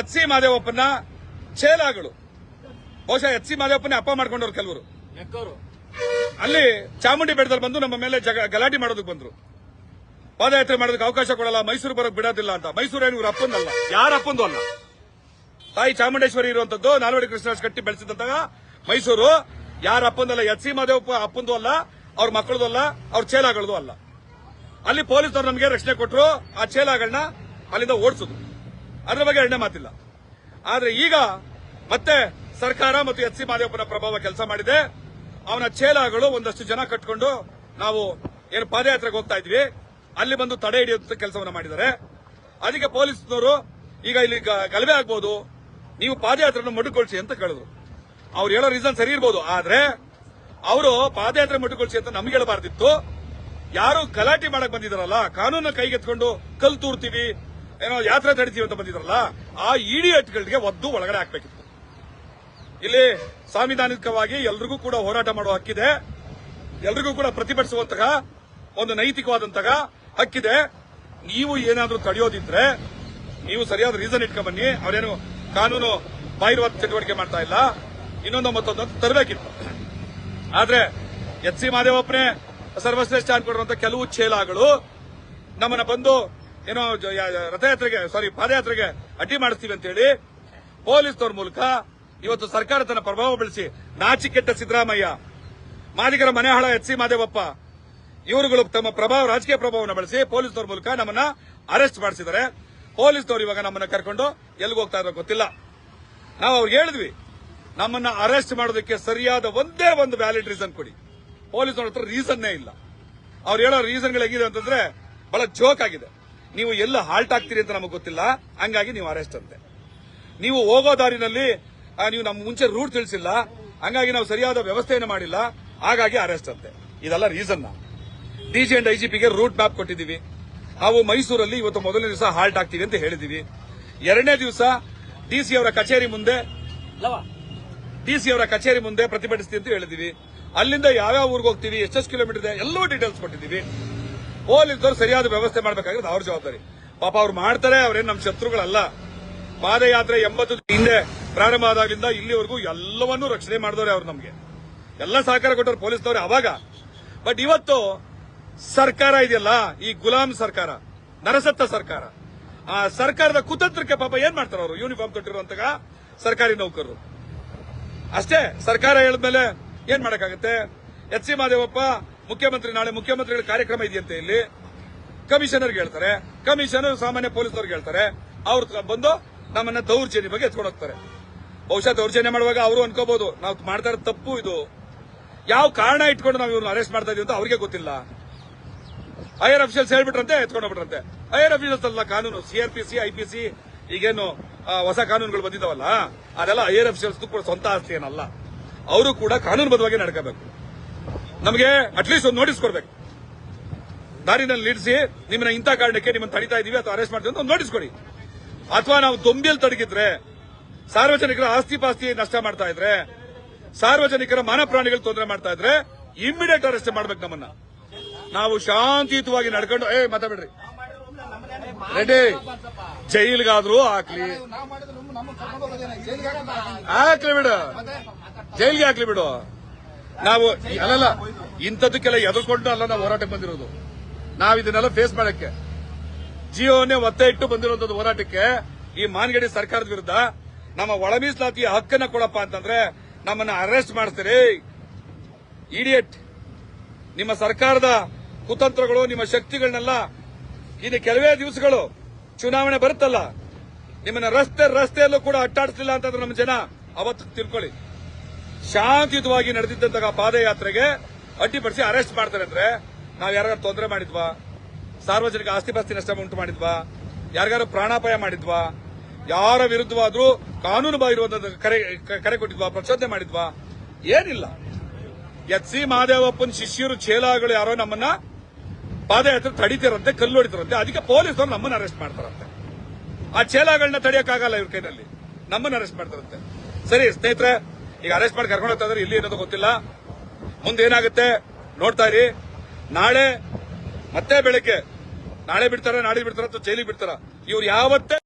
H C ಮಾದೇವಪ್ಪನ ಚೇಲಾಗಳು ಬಹುಶಃ H C ಮಾದೇವಪ್ಪನೇ ಅಪ್ಪ ಮಾಡ್ಕೊಂಡವ್ರು ಕೆಲವರು. ಅಲ್ಲಿ ಚಾಮುಂಡಿ ಬೆಟ್ಟದಲ್ಲಿ ಬಂದು ನಮ್ಮ ಮೇಲೆ ಗಲಾಟೆ ಮಾಡೋದಕ್ಕೆ ಬಂದ್ರು. ಪಾದಯಾತ್ರೆ ಮಾಡೋದಕ್ಕೆ ಅವಕಾಶ ಕೊಡಲ್ಲ ಮೈಸೂರು ಬರೋಕ್ ಬಿಡೋದಿಲ್ಲ ಅಂತ. ಮೈಸೂರು ಏನು ಇವ್ರ ಅಪ್ಪಂದಲ್ಲ ಯಾರ ಅಪ್ಪಂದು ಅಲ್ಲ? ತಾಯಿ ಚಾಮುಂಡೇಶ್ವರಿ ಇರುವಂತದ್ದು ನಾಲ್ವಡಿ ಕೃಷ್ಣರಾಜ್ ಕಟ್ಟಿ ಬೆಳೆಸಿದಂತಹ ಮೈಸೂರು. ಯಾರ ಅಪ್ಪಂದಲ್ಲ ಎಚ್ ಸಿ ಮಾದೇವಪ್ಪ ಅಪ್ಪಂದು ಅಲ್ಲ ಅವ್ರ ಮಕ್ಕಳದು ಅಲ್ಲ ಅವ್ರ ಚೇಲಾಗಳದು ಅಲ್ಲ. ಅಲ್ಲಿ ಪೊಲೀಸರು ನಮಗೆ ರಕ್ಷಣೆ ಕೊಟ್ಟರು ಆ ಚೇಲಾಗಳನ್ನ ಅಲ್ಲಿಂದ ಓಡಿಸಿದ್ರು ಅದ್ರ ಬಗ್ಗೆ ಎರಡನೇ ಮಾತಿಲ್ಲ. ಆದ್ರೆ ಈಗ ಮತ್ತೆ ಸರ್ಕಾರ ಮತ್ತು ಎಚ್ ಸಿ ಮಾದೇವಪ್ಪನ ಪ್ರಭಾವ ಕೆಲಸ ಮಾಡಿದೆ. ಅವನ ಚೇಲಾಗಳು ಒಂದಷ್ಟು ಜನ ಕಟ್ಕೊಂಡು ನಾವು ಏನು ಪಾದಯಾತ್ರೆಗೆ ಹೋಗ್ತಾ ಇದ್ವಿ. ಅಲ್ಲಿ ಬಂದು ತಡೆ ಹಿಡಿಯುವಂತ ಕೆಲಸವನ್ನು ಮಾಡಿದ್ದಾರೆ. ಅದಕ್ಕೆ ಪೊಲೀಸ್ನವರು ಈಗ ಇಲ್ಲಿ ಗಲಭೆ ಆಗ್ಬೋದು. ನೀವು ಪಾದಯಾತ್ರೆಯನ್ನು ಮಡುಕೊಳಿಸಿ ಅಂತ ಕೇಳಿದ್ರು. ಅವ್ರು ಹೇಳೋ ರೀಸನ್ ಸರಿ ಇರ್ಬೋದು. ಆದ್ರೆ ಅವರು ಪಾದಯಾತ್ರೆ ಮಡುಕೊಳಿಸಿ ಅಂತ ನಮ್ಗೆ ಹೇಳಬಾರ್ದಿತ್ತು. ಯಾರು ಗಲಾಟೆ ಮಾಡಕ್ ಬಂದಿದಾರಲ್ಲ ಕಾನೂನು ಕೈಗೆತ್ಕೊಂಡು ಕಲ್ ತೂರ್ತೀವಿ ಏನೋ ಯಾತ್ರೆ ತಡಿತೀವಿ ಅಂತ ಬಂದಿದ್ರಲ್ಲ, ಆ ಇಡಿಯಟ್ಗಳಿಗೆ ಒದ್ದು ಒಳಗಡೆ ಹಾಕ್ಬೇಕಿತ್ತು. ಇಲ್ಲಿ ಸಾಂವಿಧಾನಿಕವಾಗಿ ಎಲ್ರಿಗೂ ಕೂಡ ಹೋರಾಟ ಮಾಡುವ ಹಕ್ಕಿದೆ. ಎಲ್ರಿಗೂ ಕೂಡ ಪ್ರತಿಭಟಿಸುವಂತಹ ಒಂದು ನೈತಿಕವಾದಂತಹ ಹಕ್ಕಿದೆ. ನೀವು ಏನಾದರೂ ತಡೆಯೋದಿದ್ರೆ, ನೀವು ಸರಿಯಾದ ರೀಸನ್ ಇಟ್ಕೊಂಡ್ ಬನ್ನಿ ಅವರೇನು ಕಾನೂನು ಬಾಹಿರವಾದ ಚಟುವಟಿಕೆ ಮಾಡ್ತಾ ಇಲ್ಲ. ಇನ್ನೊಂದು ಮತ್ತೊಂದು ತರಬೇಕಿತ್ತು. ಆದ್ರೆ ಎಚ್ ಸಿ ಮಹದೇವಪ್ಪನೇ ಸರ್ವಶ್ರೇಷ್ಠ ಅನ್ಕೊಂಡಿರುವಂತಹ ಕೆಲವು ಚೇಲಾಗಳು ನಮ್ಮನ್ನ ಬಂದು ಏನೋ ರಥಯಾತ್ರೆಗೆ ಸಾರಿ ಪಾದಯಾತ್ರೆಗೆ ಅಡ್ಡಿ ಮಾಡಿಸ್ತೀವಿ ಅಂತ ಹೇಳಿ ಪೊಲೀಸ್ನವ್ರ ಮೂಲಕ ಇವತ್ತು ಸರ್ಕಾರ ತನ್ನ ಪ್ರಭಾವ ಬೆಳೆಸಿ, ನಾಚಿಕೆಟ್ಟ ಸಿದ್ದರಾಮಯ್ಯ, ಮಾದಿಗರ ಮನೆ ಹಾಳ ಎಚ್ ಸಿ ಮಾದೇವಪ್ಪ, ಇವರುಗಳು ತಮ್ಮ ಪ್ರಭಾವ, ರಾಜಕೀಯ ಪ್ರಭಾವವನ್ನು ಬಳಸಿ ಪೊಲೀಸ್ನವ್ರ ಮೂಲಕ ನಮ್ಮನ್ನ ಅರೆಸ್ಟ್ ಮಾಡಿಸಿದ್ದಾರೆ. ಪೊಲೀಸ್ನವ್ರು ಇವಾಗ ನಮ್ಮನ್ನ ಕರ್ಕೊಂಡು ಎಲ್ಲಿಗೆ ಹೋಗ್ತಾ ಇರೋ ಗೊತ್ತಿಲ್ಲ. ನಾವು ಅವ್ರಿಗೆ ಹೇಳಿದ್ವಿ, ನಮ್ಮನ್ನ ಅರೆಸ್ಟ್ ಮಾಡೋದಕ್ಕೆ ಸರಿಯಾದ ಒಂದೇ ಒಂದು ವ್ಯಾಲಿಡ್ ರೀಸನ್ ಕೊಡಿ. ಪೊಲೀಸ್ನವ್ರ ಹತ್ರ ರೀಸನ್ನೇ ಇಲ್ಲ. ಅವ್ರು ಹೇಳೋ ರೀಸನ್ಗಳು ಹೇಗಿದೆ ಅಂತಂದ್ರೆ ಬಹಳ ಜೋಕ್ ಆಗಿದೆ. ನೀವು ಎಲ್ಲ ಹಾಲ್ಟ್ ಆಗ್ತೀರಿ ಅಂತ ನಮಗೆ ಗೊತ್ತಿಲ್ಲ. ಹಂಗಾಗಿ ನೀವು ಅರೆಸ್ಟ್ ಅಂತೆ. ನೀವು ಹೋಗೋ ದಾರಿನಲ್ಲಿ ನೀವು ನಮ್ಮ ಮುಂಚೆ ರೂಟ್ ತಿಳಿಸಿಲ್ಲ. ಹಂಗಾಗಿ ನಾವು ಸರಿಯಾದ ವ್ಯವಸ್ಥೆಯನ್ನು ಮಾಡಿಲ್ಲ. ಹಾಗಾಗಿ ಅರೆಸ್ಟ್ ಅಂತೆ. ಇದೆಲ್ಲ ರೀಸನ್ ಡಿಜಿ ಅಂಡ್ ಐಜಿಪಿಗೆ ರೂಟ್ ಮ್ಯಾಪ್ ಕೊಟ್ಟಿದ್ದೀವಿ. ನಾವು ಮೈಸೂರಲ್ಲಿ ಇವತ್ತು ಮೊದಲನೇ ದಿವಸ ಹಾಲ್ಟ್ ಆಗ್ತೀವಿ ಅಂತ ಹೇಳಿದೀವಿ ಎರಡನೇ ದಿವಸ ಡಿಸಿ ಅವರ ಕಚೇರಿ ಮುಂದೆ ಡಿಸಿ ಅವರ ಕಚೇರಿ ಮುಂದೆ ಪ್ರತಿಭಟಿಸ್ತೀವಿ ಅಂತ ಹೇಳಿದೀವಿ ಅಲ್ಲಿಂದ ಯಾವ್ಯಾವ ಊರಿಗೆ ಹೋಗ್ತೀವಿ, ಎಷ್ಟೆಷ್ಟು ಕಿಲೋಮೀಟರ್ ಇದೆ, ಎಲ್ಲವೂ ಡೀಟೇಲ್ಸ್ ಕೊಟ್ಟಿದ್ದೀವಿ. ಪೊಲೀಸರು ಸರಿಯಾದ ವ್ಯವಸ್ಥೆ ಮಾಡಬೇಕಾಗಿರೋದು ಅವ್ರ ಜವಾಬ್ದಾರಿ. ಪಾಪ ಅವ್ರು ಮಾಡ್ತಾರೆ, ಅವ್ರೇನು ನಮ್ಮ ಶತ್ರುಗಳಲ್ಲ. ಪಾದಯಾತ್ರೆ ಎಂಬತ್ತು ಹಿಂದೆ ಪ್ರಾರಂಭ ಆದಾಗಲಿಂದ ಇಲ್ಲಿವರೆಗೂ ಎಲ್ಲವನ್ನೂ ರಕ್ಷಣೆ ಮಾಡಿದವ್ರೆ ಅವ್ರು ನಮಗೆ. ಎಲ್ಲ ಸಹಕಾರ ಕೊಟ್ಟವ್ರು ಪೊಲೀಸ್ನವ್ರೆ ಅವಾಗ. ಬಟ್ ಇವತ್ತು ಸರ್ಕಾರ ಇದೆಯಲ್ಲ, ಈ ಗುಲಾಂ ಸರ್ಕಾರ, ನರಸತ್ತ ಸರ್ಕಾರ, ಆ ಸರ್ಕಾರದ ಕುತಂತ್ರಕ್ಕೆ ಪಾಪ ಏನ್ ಮಾಡ್ತಾರೆ ಅವರು? ಯೂನಿಫಾರ್ಮ್ ತೊಟ್ಟಿರುವಂತಹ ಸರ್ಕಾರಿ ನೌಕರರು. ಅಷ್ಟೇ, ಸರ್ಕಾರ ಹೇಳಿದ್ಮೇಲೆ ಏನ್ ಮಾಡಕ್ಕಾಗತ್ತೆ? ಎಚ್ ಸಿ ಮಾದೇವಪ್ಪ ಮುಖ್ಯಮಂತ್ರಿ ನಾಳೆ ಮುಖ್ಯಮಂತ್ರಿಗಳ ಕಾರ್ಯಕ್ರಮ ಇದೆಯಂತೆ ಇಲ್ಲಿ. ಕಮಿಷನರ್ಗೆ ಹೇಳ್ತಾರೆ. ಕಮಿಷನರ್ ಸಾಮಾನ್ಯ ಪೊಲೀಸರಿಗೆ ಹೇಳ್ತಾರೆ. ಅವ್ರು ಬಂದು ನಮ್ಮನ್ನ ದೌರ್ಜನ್ಯ ಬಗ್ಗೆ ಎತ್ಕೊಂಡು ಹೋಗ್ತಾರೆ. ಬಹುಶಃ ದೌರ್ಜನ್ಯ ಮಾಡುವಾಗ ಅವರು ಅನ್ಕೋಬಹುದು ನಾವು ಮಾಡ್ತಾ ತಪ್ಪು ಇದು. ಯಾವ ಕಾರಣ ಇಟ್ಕೊಂಡು ನಾವು ಇವ್ರನ್ನ ಅರೆಸ್ಟ್ ಮಾಡ್ತಾ ಇದೀವಿ ಅಂತ ಅವ್ರಿಗೆ ಗೊತ್ತಿಲ್ಲ. ಐಆರ್ ಅಫಿಷಿಯಲ್ಸ್ ಹೇಳ್ಬಿಟ್ರಂತೆ, ಎತ್ಕೊಂಡು ಹೋಗ್ಬಿಟ್ರಂತೆ. ಐಆರ್ ಅಫಿಷಿಯಲ್ಸ್ ಅಲ್ಲ ಕಾನೂನು. ಸಿಆರ್ಪಿಸಿ ಐಪಿಸಿ ಈಗೇನು ಹೊಸ ಕಾನೂನುಗಳು ಬಂದಿದ್ದಾವಲ್ಲ, ಅದೆಲ್ಲ ಐಆರ್ ಅಫಿಷಿಯಲ್ಸ್ ಕೂಡ ಸ್ವಂತ ಆಸ್ತಿ ಏನಲ್ಲ. ಅವರು ಕೂಡ ಕಾನೂನುಬದ್ಧವಾಗಿ ನಡ್ಕೋಬೇಕು. ನಮಗೆ ಅಟ್ಲೀಸ್ಟ್ ಒಂದು ನೋಟಿಸ್ ಕೊಡ್ಬೇಕು. ದಾರಿನಲ್ಲಿ ನಿಲ್ಲಿಸಿ ನಿಮ್ಮನ್ನ ಇಂಥ ಕಾರಣಕ್ಕೆ ನಿಮ್ಮನ್ನು ತಡಿತಾ ಇದೀವಿ ಅಥವಾ ಅರೆಸ್ಟ್ ಮಾಡ್ತೀವಿ ಅಂತ ಒಂದು ನೋಟಿಸ್ ಕೊಡಿ. ಅಥವಾ ನಾವು ದೊಂಬಿಯಲ್ಲಿ ತಡಗಿದ್ರೆ ಸಾರ್ವಜನಿಕರ ಆಸ್ತಿ ಪಾಸ್ತಿ ನಷ್ಟ ಮಾಡ್ತಾ ಇದ್ರೆ ಸಾರ್ವಜನಿಕರ ಮಾನ ಪ್ರಾಣಿಗಳು ತೊಂದರೆ ಮಾಡ್ತಾ ಇದ್ರೆ ಇಮಿಡಿಯೇಟ್ ಅರೆಸ್ಟ್ ಮಾಡ್ಬೇಕು ನಮ್ಮನ್ನ. ನಾವು ಶಾಂತಿಯುತವಾಗಿ ನಡ್ಕೊಂಡು ಏ ಮಾತಾಡ್ಬೇಡ್ರಿ. ರೆಡಿ. ಜೈಲ್ಗಾದ್ರೂ ಹಾಕ್ಲಿ. ಹಾಕ್ಲಿ ಬಿಡು. ಜೈಲ್ಗೆ ಹಾಕ್ಲಿ ಬಿಡು. ನಾವು ಅಲ್ಲಲ್ಲ ಇಂಥದಕ್ಕೆಲ್ಲ ಎದುರ್ಕೊಂಡು ಅಲ್ಲ ನಾವು ಹೋರಾಟಕ್ಕೆ ಬಂದಿರೋದು. ನಾವು ಇದನ್ನೆಲ್ಲ ಫೇಸ್ ಮಾಡಕ್ಕೆ. ಜಿಯೋನೇ ಒತ್ತೆ ಇಟ್ಟು ಬಂದಿರುವಂತದ್ದು ಹೋರಾಟಕ್ಕೆ. ಈ ಮಾನ್ಗಡಿ ಸರ್ಕಾರದ ವಿರುದ್ಧ ನಮ್ಮ ಒಳ ಮೀಸಲಾತಿಯ ಹಕ್ಕನ್ನ ಕೊಡಪ್ಪ ಅಂತಂದ್ರೆ ನಮ್ಮನ್ನ ಅರೆಸ್ಟ್ ಮಾಡ್ತೀರಿ ಇಡಿಯಟ್ ನಿಮ್ಮ ಸರ್ಕಾರದ ಕುತಂತ್ರಗಳು, ನಿಮ್ಮ ಶಕ್ತಿಗಳನ್ನೆಲ್ಲ ಇನ್ನು ಕೆಲವೇ ದಿವಸಗಳು ಚುನಾವಣೆ ಬರುತ್ತಲ್ಲ, ನಿಮ್ಮನ್ನ ರಸ್ತೆ ರಸ್ತೆಯಲ್ಲೂ ಕೂಡ ಅಟ್ಟಾಡಿಸಲಿಲ್ಲ ಅಂತಂದ್ರೆ ನಮ್ಮ ಜನ ಅವತ್ತು ತಿಳ್ಕೊಳ್ಳಿ. ಶಾಂತಿಯುತವಾಗಿ ನಡೆದಿದ್ದಂತಹ ಪಾದಯಾತ್ರೆಗೆ ಅಡ್ಡಿಪಡಿಸಿ ಅರೆಸ್ಟ್ ಮಾಡ್ತಾರೆ ಅಂದ್ರೆ ನಾವು ಯಾರು ತೊಂದರೆ ಮಾಡಿದ್ವಾ? ಸಾರ್ವಜನಿಕ ಆಸ್ತಿಪಾಸ್ತಿ ನಷ್ಟ ಉಂಟು ಮಾಡಿದ್ವಾ? ಯಾರಿಗಾರು ಪ್ರಾಣಾಪಾಯ ಮಾಡಿದ್ವಾ? ಯಾರ ವಿರುದ್ಧವಾದ್ರೂ ಕಾನೂನು ಬಾಹಿರುವಂತ ಕರೆ ಕೊಟ್ಟಿದ್ವಾ? ಪ್ರಚೋದನೆ ಮಾಡಿದ್ವಾ? ಏನಿಲ್ಲ. ಎಚ್ ಸಿ ಮಹಾದೇವಪ್ಪನ ಶಿಷ್ಯರು ಚೇಲಾಗಳು ಯಾರೋ ನಮ್ಮನ್ನ ಪಾದಯಾತ್ರೆ ತಡಿತಿರಂತೆ ಕಲ್ಲು ಹೊಡಿತಾರಂತೆ ಅದಕ್ಕೆ ಪೊಲೀಸರು ನಮ್ಮನ್ನ ಅರೆಸ್ಟ್ ಮಾಡ್ತಾರಂತೆ. ಆ ಚೇಲಾಗಳನ್ನ ತಡೆಯಕ್ಕಾಗಲ್ಲ ಇವ್ರ ಕೈನಲ್ಲಿ. ನಮ್ಮನ್ನ ಅರೆಸ್ಟ್ ಮಾಡ್ತಾರಂತೆ. ಸರಿ, ಸ್ನೇಹಿತರೆ ಈಗ ಅರೆಸ್ಟ್ ಮಾಡಿ ಕರ್ಕೊಂಡು ಹೋಗ್ತಾ ಇಲ್ಲಿ ಇರೋದು ಗೊತ್ತಿಲ್ಲ. ಮುಂದೆ ಏನಾಗುತ್ತೆ? ನೋಡ್ತಾ ಇರಿ. ನಾಳೆ ಮತ್ತೆ ಬೆಳಿಗ್ಗೆ ನಾಳೆ ಬಿಡ್ತಾರ ನಾಳೆ ಬಿಡ್ತಾರ ಅಥವಾ ಜೈಲಿಗೆ ಬಿಡ್ತಾರ? ಇವ್ರು ಯಾವತ್ತೇ